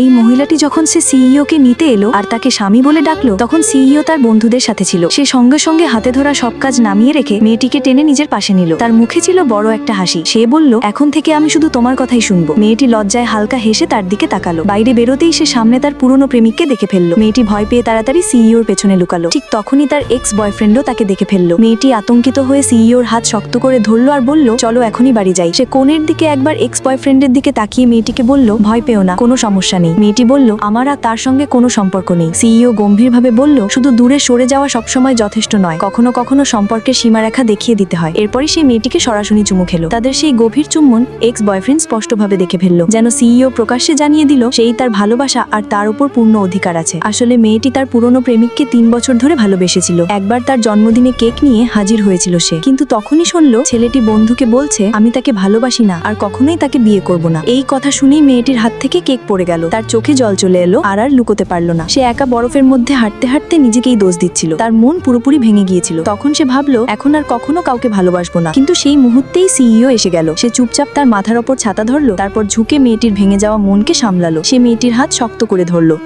এই মহিলাটি যখন সে সিইও কে নিতে এলো আর তাকে স্বামী বলে ডাকলো, তখন সিইও তার বন্ধুদের সাথে ছিল। সে সঙ্গে সঙ্গে হাতে ধরা সব কাজ নামিয়ে রেখে মেয়েটিকে টেনে নিজের পাশে নিল। তার মুখে ছিল বড় একটা হাসি। সে বলল, এখন থেকে আমি শুধু তোমার কথাই শুনব। মেয়েটি লজ্জায় হালকা হেসে তার দিকে তাকালো। বাইরে বেরোতেই সে সামনে তার পুরনো প্রেমিককে দেখে ফেলল। মেয়েটি ভয় পেয়ে তাড়াতাড়ি সিইওর পেছনে লুকালো। ঠিক তখনই তার এক্স বয়ফ্রেন্ডও তাকে দেখে ফেলল। মেয়েটি আতঙ্কিত হয়ে সিইওর হাত শক্ত করে ধরলো আর বলল, চলো এখনই বাড়ি যাই। সে কোণের দিকে একবার এক্স বয়ফ্রেন্ডের দিকে তাকিয়ে মেয়েটিকে বলল, ভয় পেও না, কোনো সমস্যা নেই। মেয়েটি বলল, আমার আর তার সঙ্গে কোনো সম্পর্ক নেই। সিইও গম্ভীরভাবে বলল, শুধু দূরে সরে যাওয়া সবসময় যথেষ্ট নয়, কখনো কখনো সম্পর্কের সীমারেখা দেখিয়ে দিতে হয়। এরপরই সেই মেয়েটিকে সরাসরি চুমু খেলো। তাদের সেই গভীর চুম্বন এক্স বয়ফ্রেন্ড স্পষ্টভাবে দেখে ফেলল, যেন সিইও প্রকাশ্যে জানিয়ে দিল, সেই তার ভালোবাসা আর তার উপর পূর্ণ অধিকার আছে। আসলে মেয়েটি তার পুরনো প্রেমিককে তিন বছর ধরে ভালোবেসেছিল। একবার তার জন্মদিনে কেক নিয়ে হাজির হয়েছিল সে। কিন্তু তখনই শুনল, ছেলেটি বন্ধুকে বলছে, আমি তাকে ভালোবাসি না, আর কখনোই তাকে বিয়ে করব না। এই কথা শুনেই মেয়েটির হাত থেকে কেক পড়ে গেল। তার চোখে জল চলে এলো আর আর লুকোতে পারল না। সে একা বরফের মধ্যে হাঁটতে হাঁটতে নিজেকেই দোষ দিচ্ছিল। তার মন পুরোপুরি ভেঙে গিয়েছিল। তখন সে ভাবলো, এখন আর কখনো কাউকে ভালোবাসবো না। কিন্তু সেই মুহূর্তেই সিইও এসে গেল। সে চুপচাপ তার মাথার ওপর ছাতা ধরলো, তারপর ঝুঁকে মেয়েটির ভেঙে যাওয়া মনকে সামলালো। সে মেয়েটির হাত শক্ত করে ধরলো।